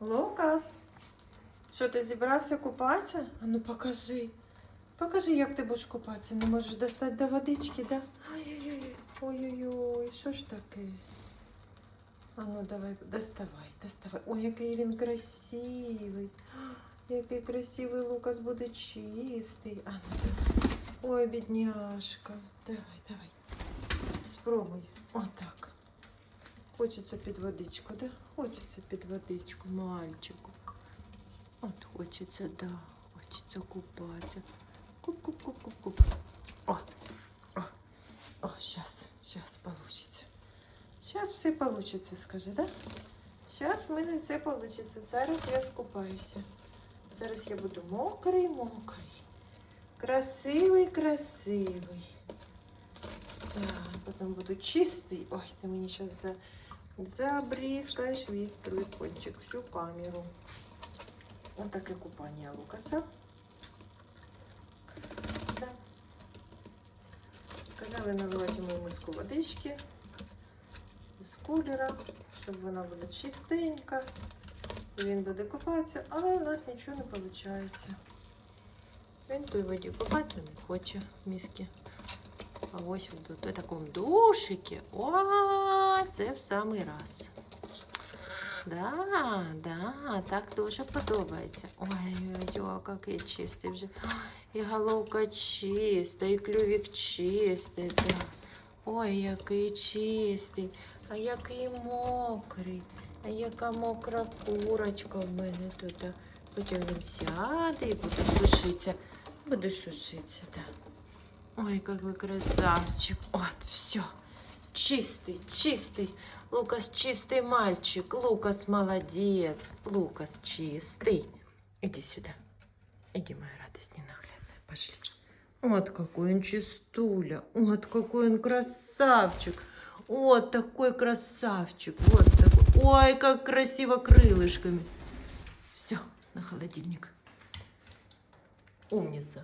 Лукас. Що ти зібрався купатися? А ну покажи. Покажи, як ти будеш купатися. Не можеш достати до водички, да? Ой-ой-ой. Ой-ой-ой, що ж таке? А ну давай, доставай, доставай. Ой, який він красивий. Який красивий Лукас буде чистий. А ну давай. Ой, бідняшка. Давай, давай. Спробуй. Отак. Хочеться під водичку, да? Хочеться під водичку, мальчику. От хочеться, да. Хочеться купатися. Куп-куп-куп-куп-куп. О, о, о, сейчас, сейчас получится. Сейчас все получится, скажи, да? Сейчас в мене все получится. Зараз я скупаюся. Зараз я буду мокрий, мокрий. Красивий, красивий. Так, потім буду чистий. Ой, ти мені зараз за... забризкаєш від телефончик всю камеру. Ось таке купання Лукаса. Да. Казали наливати йому миску водички з кулера, щоб вона була чистенька. Він буде купатися, але у нас нічого не виходить. Він той воді купатися не хоче в мисці. А ось в такому душикі. О, це в самий раз. Да, да, так дуже подобається. Ой-ой-ой, який чистий вже. І головка чиста, і клювік чистий. Да. Ой, який чистий, а який мокрий, а яка мокра курочка в мене тут. Потім він сяде і буде сушитися. Буде сушитися, так. Да. Ой, какой красавчик. Вот, все. Чистый, чистый. Лукас чистый мальчик. Лукас молодец. Лукас чистый. Иди сюда. Иди, моя радость ненаглядная. Пошли. Вот какой он чистуля. Вот какой он красавчик. Вот такой красавчик. Вот такой. Ой, как красиво крылышками. Все, на холодильник. Умница.